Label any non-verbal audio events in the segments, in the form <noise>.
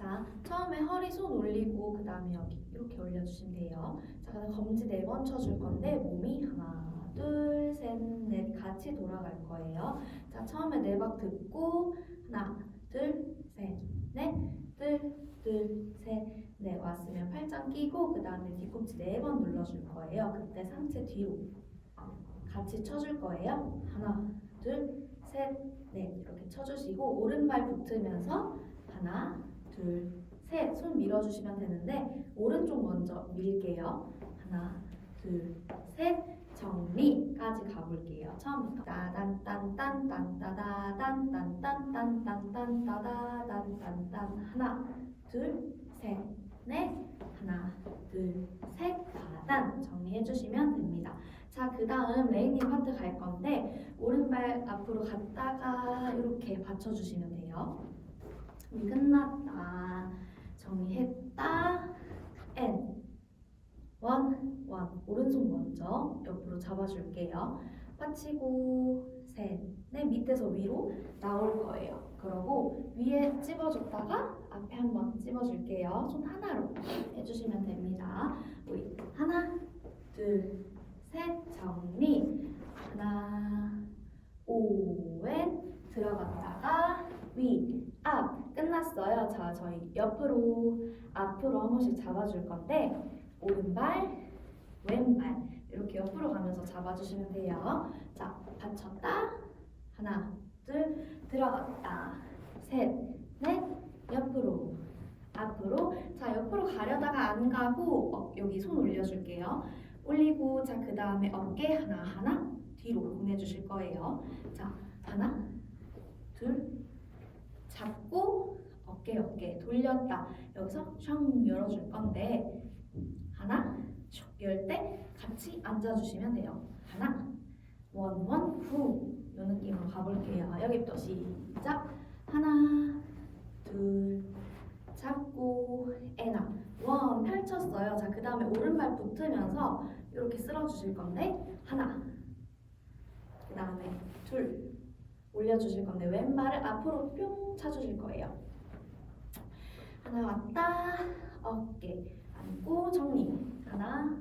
자, 처음에 허리 손 올리고 그 다음에 여기 이렇게 올려주시면 돼요. 자, 그다음 검지 네 번 쳐줄 건데 몸이 하나, 둘, 셋, 넷 같이 돌아갈 거예요. 자, 처음에 네 박 듣고 하나, 둘, 셋, 넷, 둘, 둘, 셋, 넷 왔으면 팔짱 끼고 그 다음에 뒤꿈치 네 번 눌러줄 거예요. 그때 상체 뒤로 같이 쳐줄 거예요. 하나, 둘, 셋, 넷 이렇게 쳐주시고 오른발 붙으면서 하나, 둘, 셋 손 밀어주시면 되는데 오른쪽 먼저 밀게요. 하나, 둘, 셋 정리까지 가볼게요. 처음부터 따단딴딴따다단딴딴딴딴딴따다단딴딴 하나, 둘, 셋, 넷 하나, 둘, 셋 따단 정리해 주시면 됩니다. 자, 그 다음 레이닝 파트 갈 건데 오른발 앞으로 갔다가 이렇게 받쳐주시면 돼요. 끝났다. 정리했다. N. 원, 원. 오른손 먼저 옆으로 잡아줄게요. 받치고 셋, 넷 밑에서 위로 나올 거예요. 그러고 위에 찝어줬다가 앞에 한번 찝어줄게요. 손 하나로 해주시면 됩니다. 우리 하나, 둘, 셋 정리. 하나, 오엔 들어갔다가 위, 앞 끝났어요. 자, 저희 옆으로 앞으로 한 번씩 잡아줄 건데 오른발, 왼발 이렇게 옆으로 가면서 잡아주시면 돼요. 자, 받쳤다. 하나, 둘, 들어갔다. 셋, 넷, 옆으로. 앞으로. 자, 옆으로 가려다가 안 가고 어, 여기 손 올려줄게요. 올리고 자, 그 다음에 어깨 하나 하나 뒤로 보내주실 거예요. 자, 하나, 둘, 잡고 어깨 어깨 돌렸다. 여기서 샹 열어줄 건데 하나, 열때 같이 앉아주시면 돼요. 하나, 원, 원, 후. 이 느낌으로 가볼게요. 여기부터 시작. 하나, 둘, 잡고 에나. 원, 펼쳤어요. 자, 그 다음에 오른발 붙으면서 이렇게 쓸어주실 건데 하나, 그 다음에 둘, 올려주실 건데 왼발을 앞으로 뿅 차주실 거예요. 하나 왔다, 어깨 안고 정리. 하나,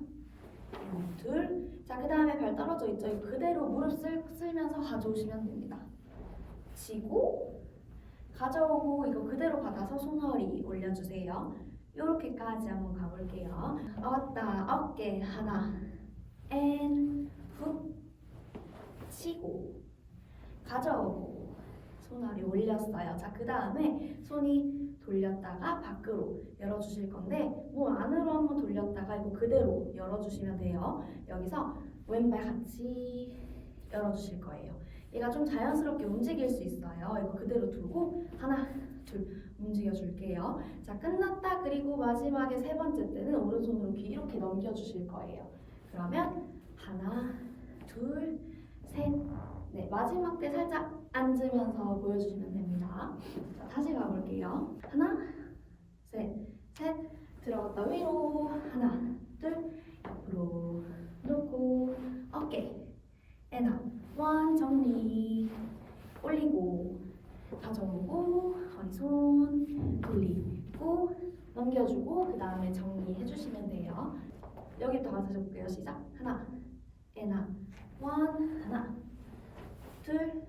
둘. 자, 그 다음에 발 떨어져 있죠. 그대로 무릎 쓸, 쓸면서 가져오시면 됩니다. 치고 가져오고 이거 그대로 받아서 손허리 올려주세요. 요렇게까지 한번 가볼게요. 왔다, 어깨 하나, 앤, 훅, 치고 가져오고 손허리 올렸어요. 자, 그 다음에 손이 돌렸다가 밖으로 열어주실 건데 몸 안으로 한번 돌렸다가 이거 그대로 열어주시면 돼요. 여기서 왼발 같이 열어주실 거예요. 얘가 좀 자연스럽게 움직일 수 있어요. 이거 그대로 두고 하나, 둘 움직여 줄게요. 자, 끝났다. 그리고 마지막에 세 번째 때는 오른손으로 귀 이렇게 넘겨주실 거예요. 그러면 하나, 둘, 마지막 때 살짝 앉으면서 보여주시면 됩니다. 자, 다시 가볼게요. 하나, 셋, 셋, 들어갔다. 위로. 하나, 둘, 옆으로 놓고, 어깨, 에나, 원, 정리, 올리고, 가져오고, 허리 손, 돌리고, 넘겨주고, 그 다음에 정리해주시면 돼요. 여기부터 가서 해볼게요. 시작. 하나, 에나, 원, 하나, 둘,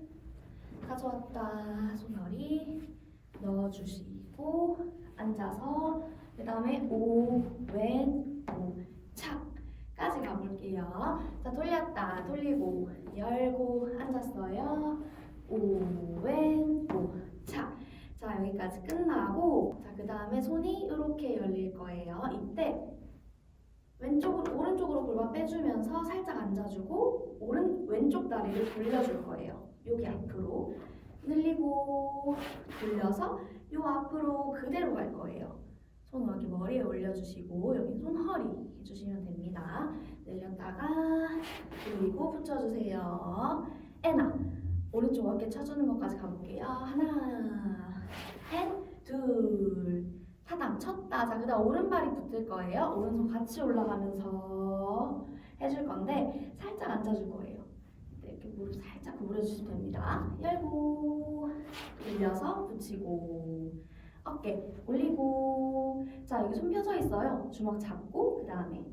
가져왔다. 손허리 넣어주시고 앉아서 그 다음에 오, 왼, 오, 착까지 가볼게요. 자 돌렸다. 돌리고 열고 앉았어요. 오, 왼, 오, 착. 자 여기까지 끝나고 자 그 다음에 손이 이렇게 열릴 거예요. 이때 왼쪽으로 오른쪽으로 골반 빼주면서 살짝 앉아주고 오른 왼쪽 다리를 돌려줄 거예요. 여기 앞으로 늘리고 돌려서 요 앞으로 그대로 갈 거예요. 손 여기 머리에 올려주시고 여기 손 허리 해주시면 됩니다. 늘렸다가 돌리고 붙여주세요. 에나 오른쪽 어깨 쳐주는 것까지 가볼게요. 하나, 셋, 둘, 하단 쳤다. 자, 그 다음 오른발이 붙을 거예요. 오른손 같이 올라가면서 해줄 건데 살짝 앉아줄 거예요. 네, 이렇게 무릎 살짝 구부려 주시면 됩니다. 열고 돌려서 붙이고 어깨 올리고 자 여기 손 펴져 있어요. 주먹 잡고 그 다음에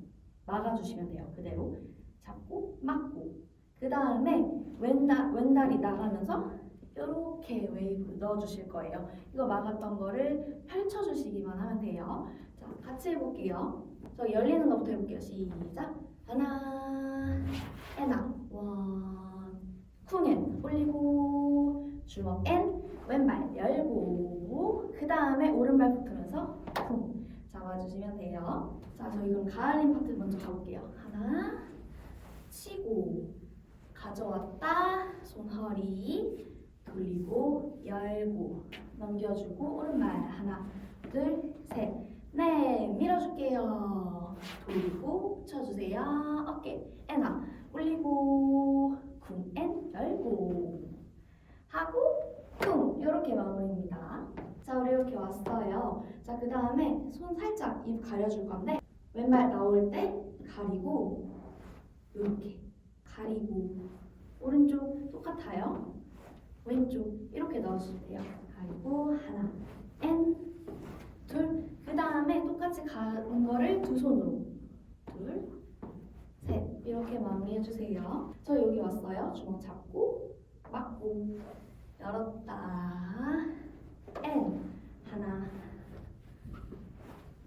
막아주시면 돼요. 그대로 잡고 막고 그 다음에 왼다, 왼다리 나가면서 이렇게 웨이브 넣어주실 거예요. 이거 막았던 거를 펼쳐주시기만 하면 돼요. 자 같이 해볼게요. 저 열리는 것부터 해볼게요. 시작 하나 에나 원 쿵엔 올리고 주먹 엔 왼발 열고 그 다음에 오른발 붙으면서 쿵 잡아주시면 돼요. 자 저희 그럼 가을림 파트 먼저 가볼게요. 하나 치고 가져왔다 손 허리 돌리고 열고 넘겨주고 오른발 하나 둘셋넷 밀어줄게요. 돌리고 쳐주세요. 어깨 에나 올리고 쿵엔 열고 하고 쿵 이렇게 마무리입니다. 자 우리 이렇게 왔어요. 자 그 다음에 손 살짝 입 가려줄 건데 왼발 나올 때 가리고 이렇게 가리고 오른쪽 똑같아요. 왼쪽 이렇게 넣어주면 돼요. 가리고 하나 엔둘그 다음에 똑같이 가는 거를 두 손으로 둘 셋 이렇게 마무리해 주세요. 저 여기 왔어요. 주먹 잡고 막고 열었다 엔 하나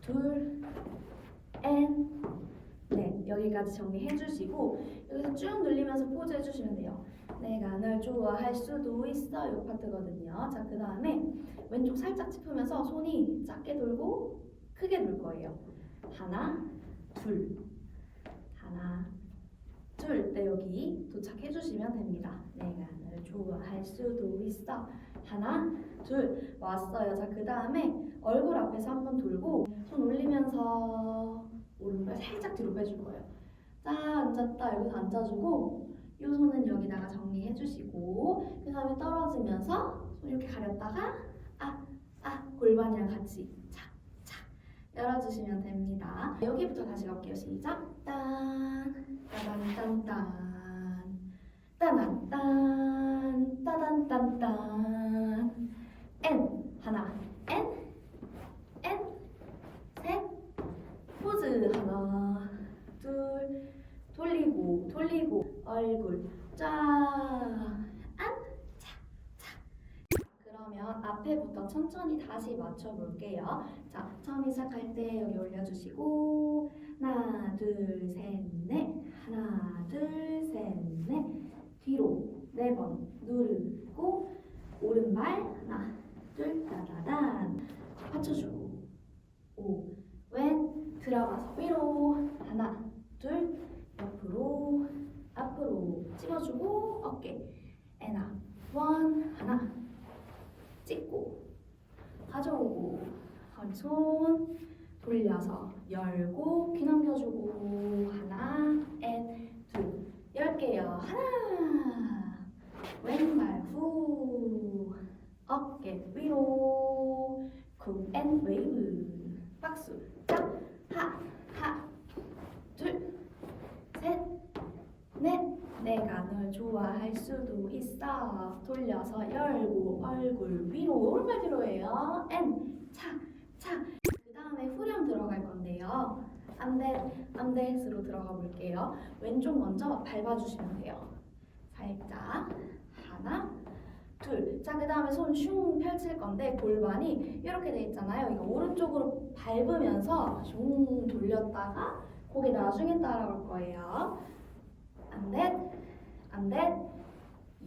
둘엔네 여기까지 정리해 주시고 여기서 쭉 늘리면서 포즈 해주시면 돼요. 내가 널 좋아할 수도 있어 이 파트거든요. 자 그 다음에 왼쪽 살짝 짚으면서 손이 작게 돌고 크게 돌 거예요. 하나 둘 하나 둘, 네 여기 도착해 주시면 됩니다. 내가 널 좋아할 수도 있어. 하나, 둘, 왔어요. 자, 그 다음에 얼굴 앞에서 한번 돌고 손 올리면서 오른발 살짝 뒤로 빼줄 거예요. 자, 앉았다. 여기서 앉아주고 이 손은 여기다가 정리해 주시고 그 다음에 떨어지면서 손 이렇게 가렸다가 아, 아, 골반이랑 같이 착, 착 열어주시면 됩니다. 여기부터 다시 갈게요. 시작. 딴, 따단 딴딴. 따단 딴 따단 딴딴. N. 하나. N. N. 셋. 포즈 하나. 둘 돌리고 돌리고 얼굴 쫙안 그러면 앞에부터 천천히 다시 맞춰볼게요. 자, 처음 시작할 때 여기 올려주시고 하나, 둘, 셋, 넷. 하나, 둘, 셋, 넷. 뒤로 네 번 누르고 오른발 하나, 둘, 따다단. 받쳐주고. 오, 왼 들어가서 위로 하나, 둘, 옆으로 앞으로 찍어주고 어깨. 에나. 원 하나. 찍고. 가져오고. 손 돌려서 열고 귀 넘겨주고. 하나 앤둘 열게요. 하나. 왼발 후. 어깨 위로. 쿵앤 웨이브. 박수 짝하하둘셋넷 내가 널 좋아할 수도 있어. 돌려서 열고 얼굴 위로 오른발 뒤로 해요. N 차차. 그 다음에 후렴 들어갈 건데요. 안돼 안돼스로 들어가 볼게요. 왼쪽 먼저 밟아주시면 돼요. 살짝 하나 둘. 자, 그 다음에 손 슝 펼칠 건데 골반이 이렇게 돼 있잖아요. 이거 오른쪽으로 밟으면서 슝 돌렸다가 고개 나중에 따라올 거예요. 안 돼 안돼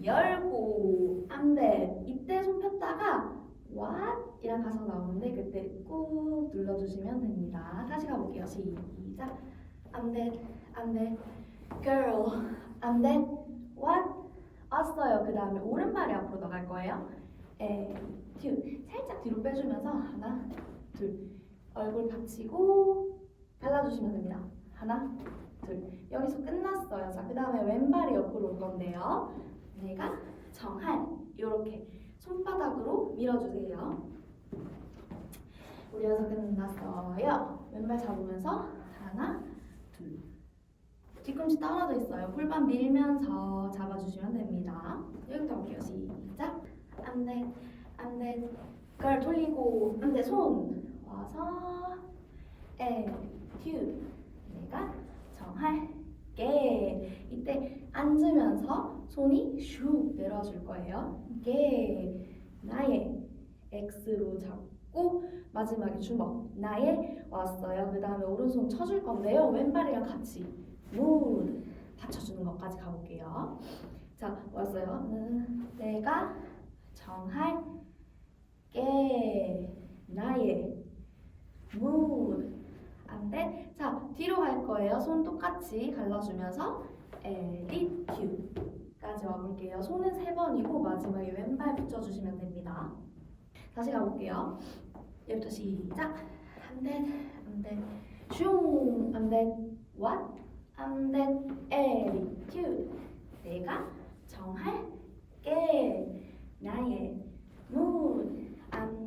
열고 안돼 이때 손 폈다가 what 이랑 가사 나오는데 그때 꾹 눌러주시면 됩니다. 다시 가볼게요. 시작 안돼 안돼 girl 안돼 what 왔어요. 그 다음에 오른발이 앞으로 나갈 거예요. 에, 튜 살짝 뒤로 빼주면서 하나, 둘 얼굴 받치고 발라주시면 됩니다. 하나, 둘 여기서 끝났어요. 자, 그 다음에 왼발이 옆으로 올 건데요. 내가 정할 이렇게 손바닥으로 밀어주세요. 우리 여기서 끝났어요. 왼발 잡으면서 하나, 둘 뒤꿈치 떨어져 있어요. 골반 밀면서 잡아주시면 됩니다. 여기부터 볼게요. 시작. 안돼, 안돼, 그걸 돌리고 근데 손 와서 attitude 내가 정할게. 이때 앉으면서 손이 슉 내려줄 거예요. 게. 나의 X로 잡고 마지막에 주먹. 나의 왔어요. 그 다음에 오른손 쳐줄 건데요. 왼발이랑 같이 mood 받쳐주는 것까지 가볼게요. 자 왔어요. 음, 내가 정할게. 나의 mood 안 돼? 자 뒤로 갈 거예요. 손 똑같이 갈라주면서 attitude까지 와볼게요. 손은 세 번이고 마지막에 왼발 붙여주시면 됩니다. 다시 가볼게요. 얘부터 시작. 안 돼 안 돼. 슝 안 돼. What? 안돼. Attitude 내가 정할게. 나의 mood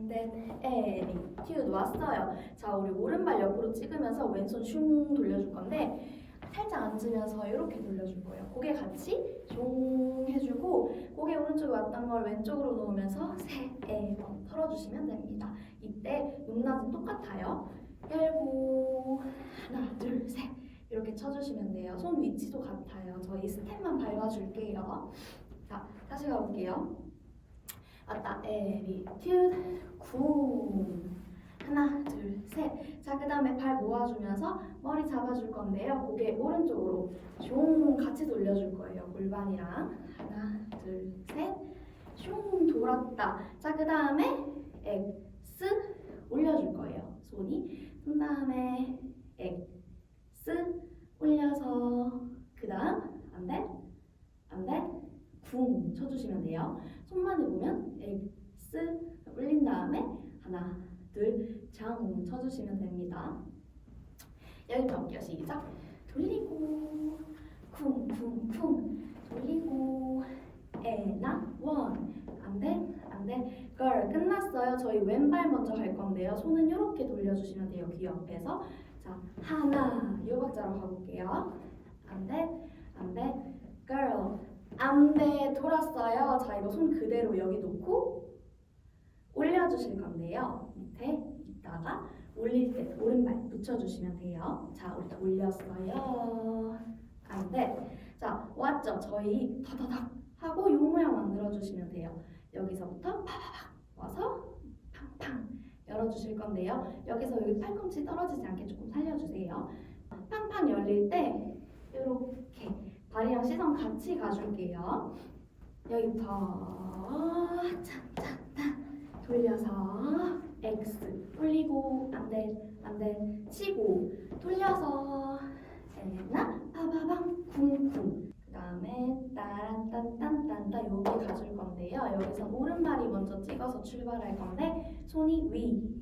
안돼 attitude 왔어요. 자 우리 오른발 옆으로 찍으면서 왼손 슝 돌려줄 건데 살짝 앉으면서 이렇게 돌려줄 거예요. 고개 같이 슝 해주고 고개 오른쪽에 왔던 걸 왼쪽으로 놓으면서 세번 털어주시면 됩니다. 이때 높낮이 똑같아요. 열고 하나 둘 셋. 이렇게 쳐주시면 돼요. 손 위치도 같아요. 저희 스텝만 밟아줄게요. 자 다시 가볼게요 맞다. Attitude 쿵 하나 둘 셋 자 그 다음에 발 모아주면서 머리 잡아줄 건데요. 고개 오른쪽으로 숑 같이 돌려줄 거예요. 골반이랑. 하나 둘 셋숑 돌았다. 자 그 다음에 X 올려줄 거예요. 손이. 그 다음에 X 올려서 그 다음 안돼? 안돼 쿵 쳐주시면 돼요. 손만 해보면 X 올린 다음에 하나 둘 장 쳐주시면 됩니다. 여기부터 할게요. 시작. 돌리고 쿵쿵쿵. 돌리고 에나 원. 안돼 안돼. 걸 끝났어요. 저희 왼발 먼저 갈 건데요. 손은 이렇게 돌려주시면 돼요. 귀 옆에서. 자 하나. 요 박자로 가볼게요. 안돼 안돼. Girl 안돼 돌았어요. 자 이거 손 그대로 여기 놓고 올려주실 건데요. 밑에 있다가 올릴 때 오른발 붙여주시면 돼요. 자 우리 돌렸어요. 안 돼 자 왔죠? 저희 더더덕 하고 요 모양 만들어 주시면 돼요. 여기서부터 파파박 와서 팡팡 열어주실 건데요. 여기서 여기 팔꿈치 떨어지지 않게 조금 살려주세요. 팡팡 열릴 때 이렇게 발이랑 시선 같이 가줄게요. 여기부터 짠짠짠 돌려서 X 돌리고 안돼 안돼 치고 돌려서 에나 빠바방 쿵쿵. 그 다음에 따란딴딴딴따 여기 가줄 건데요. 여기서 오른발이 먼저 찍어서 출발할 건데 손이 위,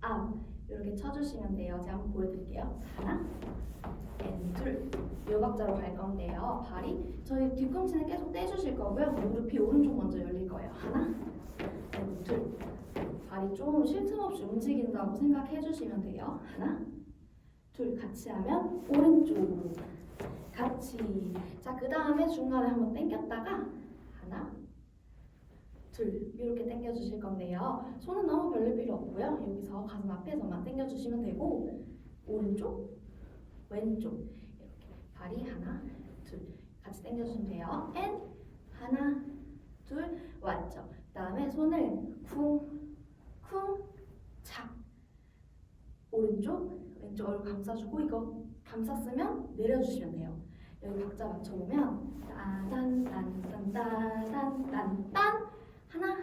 앞 이렇게 쳐주시면 돼요. 제가 한번 보여드릴게요. 하나 앤 둘. 요 박자로 갈 건데요. 발이 저희 뒤꿈치는 계속 떼주실 거고요. 무릎이 오른쪽 먼저 열릴 거예요. 하나 앤 둘. 발이 좀 쉴 틈 없이 움직인다고 생각해 주시면 돼요. 하나, 둘. 같이 하면 오른쪽으로 같이. 자, 그 다음에 중간에 한번 당겼다가 하나, 둘 이렇게 당겨 주실 건데요. 손은 너무 별로 필요 없고요. 여기서 가슴 앞에서만 당겨 주시면 되고 오른쪽, 왼쪽 이렇게 발이 하나, 둘 같이 당겨 주시면 돼요. 앤 하나, 둘 왔죠. 그다음에 손을 쿵 쿵, 착. 오른쪽, 왼쪽 얼굴 감싸주고 이거 감쌌으면 내려주시면 돼요. 여기 박자 맞춰보면 따단 딴 딴 따단 딴 딴 하나,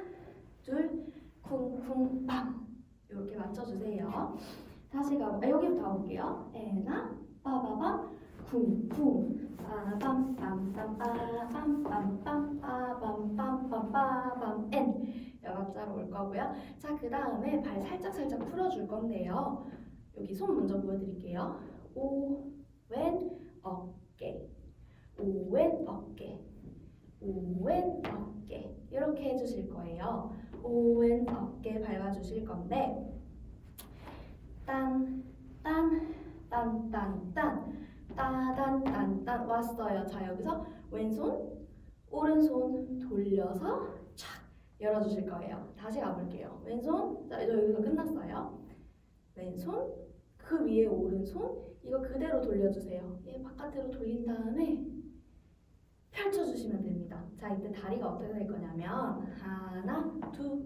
둘, 쿵, 쿵, 팡. 이렇게 맞춰주세요. 다시 가, 아, 여기부터 가볼게요. 에나, 빠바밤, 쿵, 쿵. 빠밤, 빰, 빰, 빠밤, 빰, 빰, 빠밤, 빰, 빰, 빠밤, 엔. 여박자로 올 거고요. 자, 그 다음에 발 살짝살짝 살짝 풀어줄 건데요. 여기 손 먼저 보여드릴게요. 오, 왼, 어깨. 오, 왼, 어깨. 오, 왼, 어깨. 이렇게 해주실 거예요. 오, 왼, 어깨 밟아주실 건데 딴, 딴, 딴, 딴, 딴. 따단 딴 딴 왔어요. 자, 여기서 왼손, 오른손 돌려서 촥 열어주실 거예요. 다시 가볼게요. 왼손, 자, 여기서 끝났어요. 왼손, 그 위에 오른손, 이거 그대로 돌려주세요. 얘 바깥으로 돌린 다음에 펼쳐주시면 됩니다. 자, 이때 다리가 어떻게 될 거냐면 하나, 둘,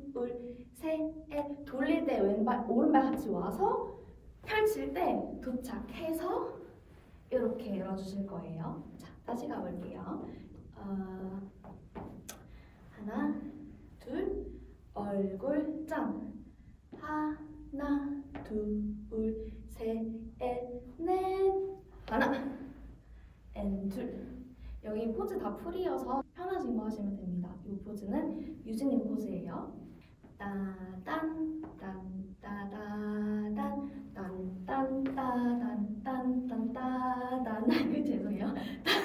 셋, 넷 돌릴 때 왼발, 오른발 같이 와서 펼칠 때 도착해서 이렇게 열어주실 거예요. 자, 다시 가볼게요. 어, 하나, 둘, 얼굴 짱. 하나, 둘, 셋, 넷. 하나, 앤 둘. 여기 포즈 다 풀이어서 편하신 거 하시면 됩니다. 이 포즈는 유진님 포즈예요. 따단, 딴, 따다단, 딴, 딴, 따단, 딴, 딴, 따단. 죄송해요.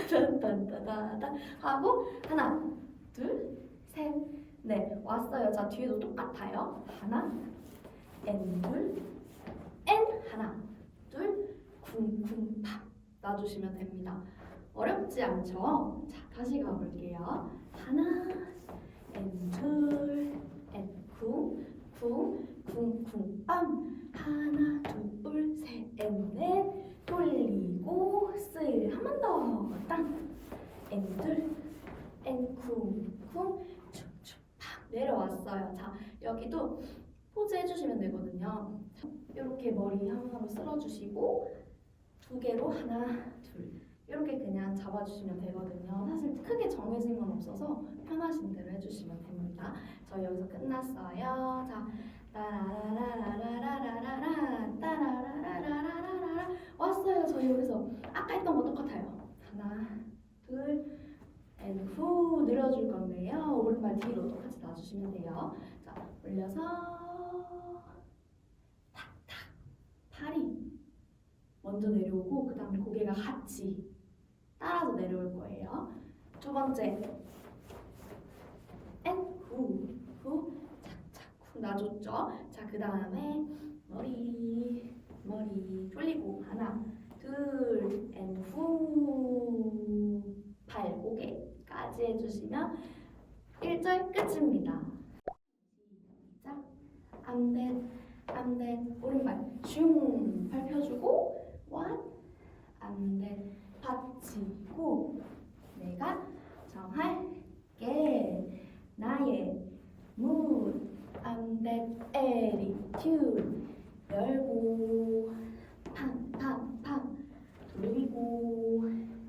딴, 딴, 따다단. <laughs> 하고 하나, 둘, 셋, 넷. 왔어요. 자, 뒤에도 똑같아요. 하나, 앤 둘, 앤 하나, 둘, 쿵쿵 팍 놔주시면 됩니다. 어렵지 않죠? 자, 다시 가볼게요. 하나, 앤 둘, 앤 쿵, 쿵, 쿵쿵 빰. 하나, 둘, 셋, 앤 넷. 돌리고 쓸. 한 번 더. 땅. 앤 둘, 앤 쿵, 쿵, 축 축 팍 내려왔어요. 자, 여기도 포즈 해주시면 되거든요. 이렇게 머리 하나로 쓸어주시고 두 개로 하나, 둘 이렇게 그냥 잡아주시면 되거든요. 사실 크게 정해진 건 없어서 편하신 대로 해주시면 됩니다. 저 여기서 끝났어요. 자, 따라라라라라라라 따라라라라라라 왔어요. 저 여기서 아까 했던 거 똑같아요. 하나, 둘, 앤후 늘려줄 건데요. 오른발 뒤로 똑같이 놔주시면 돼요. 자, 올려서 탁탁 팔이 먼저 내려오고 그 다음에 고개가 같이 따라서 내려올 거예요. 두 번째. 앤후후 착착 후. 놔줬죠. 자, 그 다음에 머리 머리 돌리고 하나 둘앤후발 고개까지 해주시면 1절 끝입니다. 시작. 안된 안된 오른발. 슝. 밟혀주고 원 안된 받치고 내가 정할게. 나의 문 안된 에리튜드 열고 팡팡팡 돌리고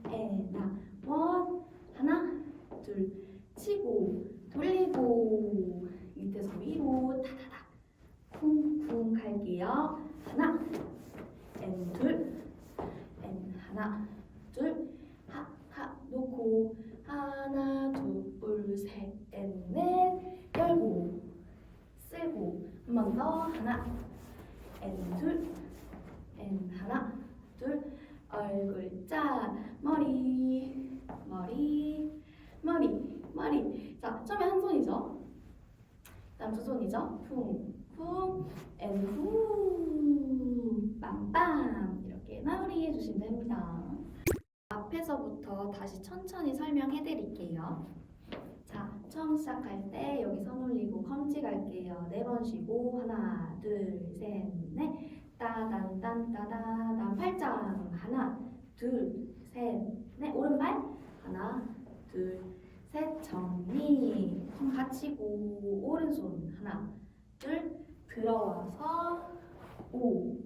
에나 원 하나 둘 치고 돌리고. 밑에서 위로 타다닥 쿵쿵 갈게요 하나 앤둘 앤 하나 둘하하 놓고 하나 둘셋앤넷 열고 쓰고 한 번 더 하나 앤둘 앤 하나 둘 얼굴 짜 머리 머리 머리 머리. 자 처음에 한 손이죠? 그다음 두 손이죠? 쿵쿵 앤후 빰빰. 이렇게 마무리 해주시면 됩니다. 앞에서부터 다시 천천히 설명해 드릴게요. 자 처음 시작할 때 여기 손 올리고 컴지 갈게요. 네 번 쉬고 하나 둘 셋 넷. 따단 딴따다단 팔짱 하나 둘 셋 넷. 오른발. 하나 둘 셋. 정리. 손 받치고 오른손 하나 둘. 들어와서 오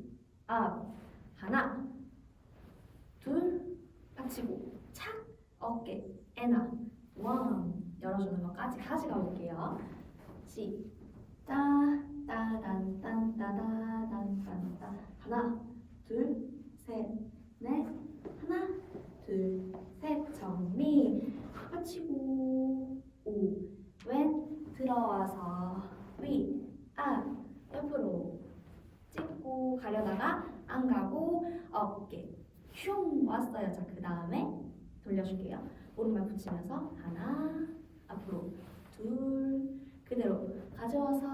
앞. 하나 둘. 받치고 착. 어깨. 에나. 원. 열어주는 것까지 다시 가볼게요 시작 따단 딴 따다단딴따. 하나 둘 셋 넷. 하나 둘 셋 정리. 받치고. 오왼 들어와서. 위앞 옆으로 찍고 가려다가 안 가고 어깨. 흉 왔어요. 자 그 다음에 돌려줄게요. 오른발 붙이면서 하나 앞으로 둘 그대로 가져와서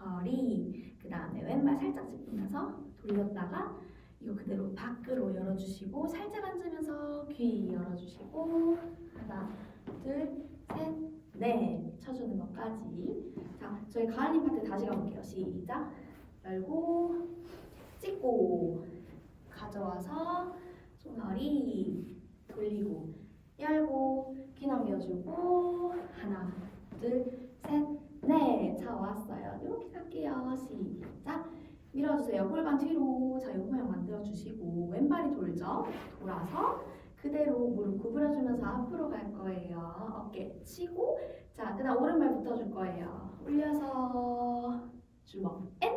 허리 그 다음에 왼발 살짝 짚으면서 돌렸다가 이거 그대로 밖으로 열어주시고 살짝 앉으면서 귀 열어주시고 하나 둘셋넷 네 쳐주는 것까지. 자 저희 가을님 파트 다시 가볼게요. 시작. 열고 찍고 가져와서 손허리 돌리고 열고 귀 넘겨주고 하나 둘셋넷자 왔어요. 이렇게 갈게요. 시작. 밀어주세요. 골반 뒤로 자 요거 모양 만들어주시고 왼발이 돌죠? 돌아서 그대로 무릎 구부려주면서 앞으로 갈 거예요. 어깨 치고 자 그 다음 오른발 붙어줄 거예요. 올려서 주먹 엔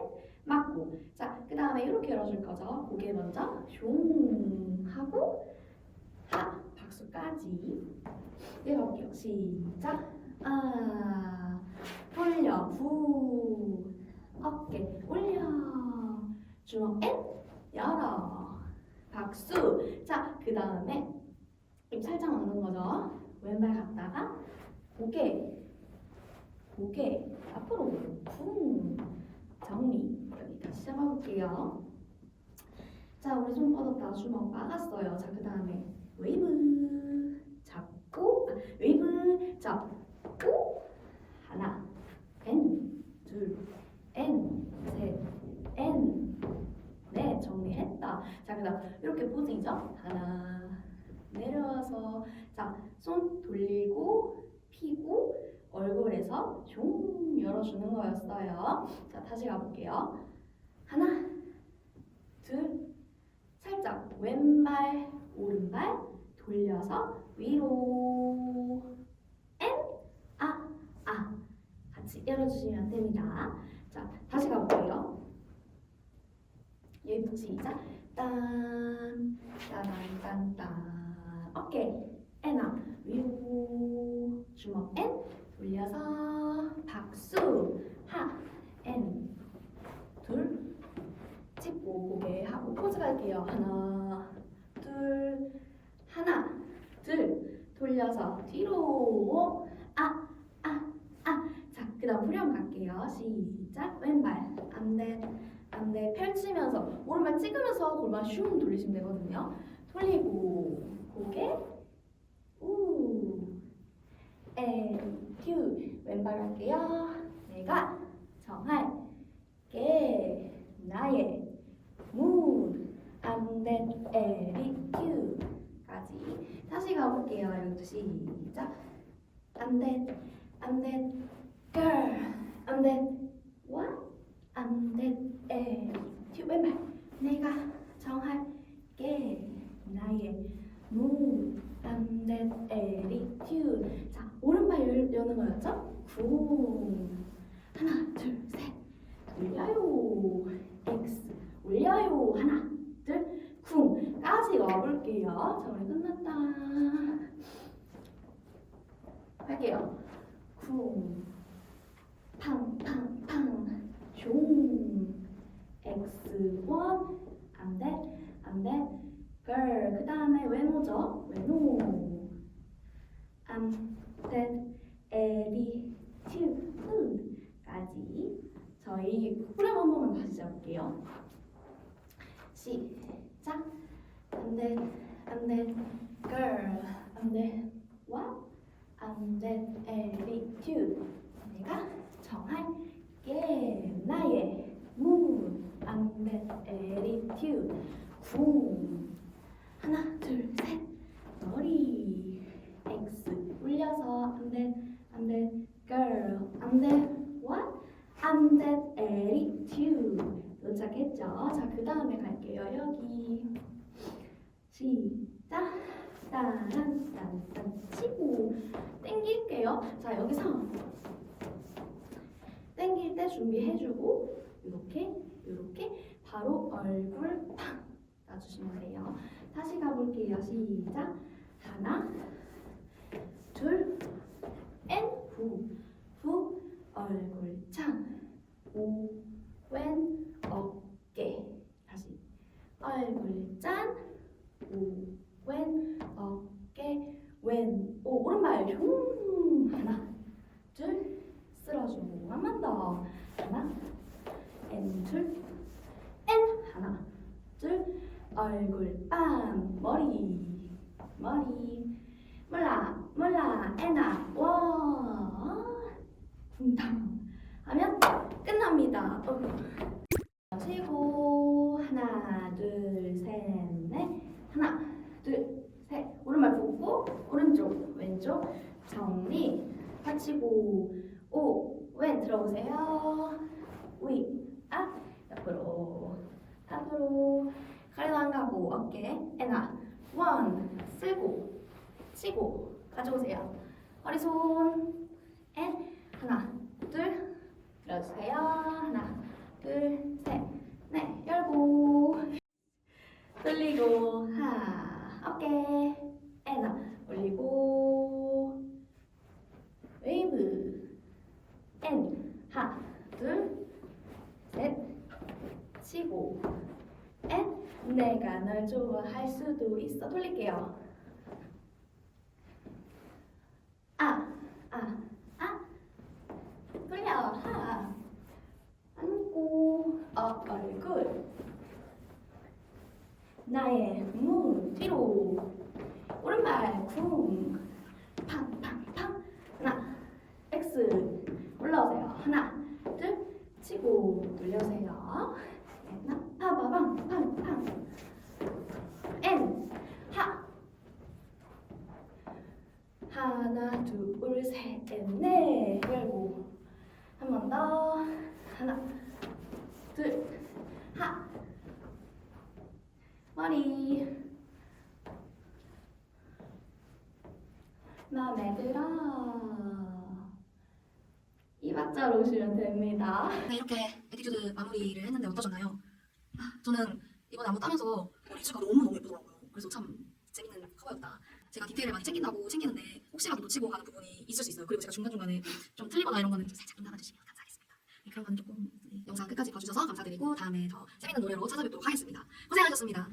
맞고 자 그 다음에 이렇게 열어줄 거죠. 고개 먼저 숑 하고 하 박수까지. 내려볼게요. 시작 아 돌려 후 어깨 올려. 주먹 엔 열어. 박수. 자 그 다음에 입 살짝 넣는 거죠. 왼발 갔다가 고개 고개 앞으로 쿵. 정리. 여기 다시 잡아볼게요. 자 우리 손 뻗었다. 주먹 막았어요. 자 그 다음에 웨이브. 잡고 아, 웨이브. 잡고 하나 N 둘N셋N네 정리했다. 자 그 다음 이렇게 포즈이죠? 하나 내려와서 자 손 돌리고 피고 얼굴에서 종 열어주는 거였어요. 자 다시 가볼게요. 하나 둘 살짝 왼발 오른발 돌려서 위로 아, 아 같이 열어주시면 됩니다. 자, 다시 가볼게요. 여기 시작. 딴, 따단, 딴, 딴. 오케이. 에나 위로 주먹 엔 돌려서 박수 하 엔. 둘 찍고 고개 하고 포즈 갈게요. 하나, 둘, 하나, 둘 돌려서 뒤로 아, 그다음 후렴 갈게요. 시작. 왼발 안돼 안돼 펼치면서 오른발 찍으면서 골반 슝 돌리시면 되거든요. 돌리고 고개 우 엔, 큐 왼발 갈게요. 내가 정할 게 나의 문 안돼 에리 큐까지 다시 가볼게요. 이것도 시작. 안돼 안돼 girl 안돼 what? 안돼 에리큐 왼발 내가 정할게 나의 문 안돼 에리큐 자 오른발 열, 여는 거였죠? 쿵 하나 둘 셋. 올려요. X. 올려요. 하나 둘 쿵까지 와볼게요. 자 우리 끝났다. 할게요. 쿵 팡팡팡. 종 X1 안돼 안돼 girl. 그 다음에 외노죠? 외노 안돼 attitude까지 저희 후렴 한 번만 다시 잡을게요. 시작. 안돼 안돼 girl. 안돼 what? 안돼 attitude. 내가 정할게 나의 문 안돼 attitude 쿵 하나 둘셋. 머리. X. 올려서 안돼 안돼 girl. 안돼 what? 안돼 attitude 도착했죠? 자, 그 다음에 갈게요. 여기. 시작. 딴, 딴, 딴 치고 땡길게요. 자, 여기서 땡길 때 준비해주고 이렇게 이렇게 바로 얼굴 팍 놔주시면 돼요. 다시 가볼게요. 시작. 하나 둘 N 후, 후 얼굴 창 오 왼 어깨. 다시. 얼굴 짠. 오, 왼 어깨. 왼 오, 오른발. 흉 얼굴 빰 머리 머리. 몰라 몰라. 에나 워. 붕당 하면 끝납니다. 어휴. 쉬고. 하나 둘 셋 넷. 하나 둘 셋. 오른발 굽고 오른쪽 왼쪽 정리 받치고. 오왼 들어오세요. 위아 옆으로 앞으로 가리도 안 가고 어깨 에나 원 쓰고 치고 가져오세요. 허리 손앤 하나 둘 들어주세요. 하나 둘셋넷 열고 돌리고 하 어깨 에나 올리고 웨이브 앤 하나 둘셋 치고 앤 내가 널 좋아할 수도 있어 돌릴게요 아 아, 아. 돌려 하 안고 어 얼굴 나의 문 뒤로 오른발 쿵 팡팡팡 하나 X 올라오세요 하나 둘 치고 돌려세요 하나 파바방 팡팡 N 하 하나 둘셋넷 열고 한 번 더. 하나 둘 하. 머리. 마음에 들어. 이 박자로 오시면 됩니다. 네, 이렇게 에티튜드 마무리를 했는데 어떠셨나요? 아, 저는 이번에 안무 따면서 리즈가 너무너무 예쁘더라고요. 그래서 참 재밌는 커버였다. 제가 디테일을 많이 챙긴다고 챙기는데 혹시라도 놓치고 가는 부분이 있을 수 있어요. 그리고 제가 중간중간에 좀 틀리거나 이런 거는 좀 살짝 좀 나눠주시면 감사하겠습니다. 네, 그런 건 조금 네, 영상 끝까지 봐주셔서 감사드리고 다음에 더 재밌는 노래로 찾아뵙도록 하겠습니다. 고생하셨습니다.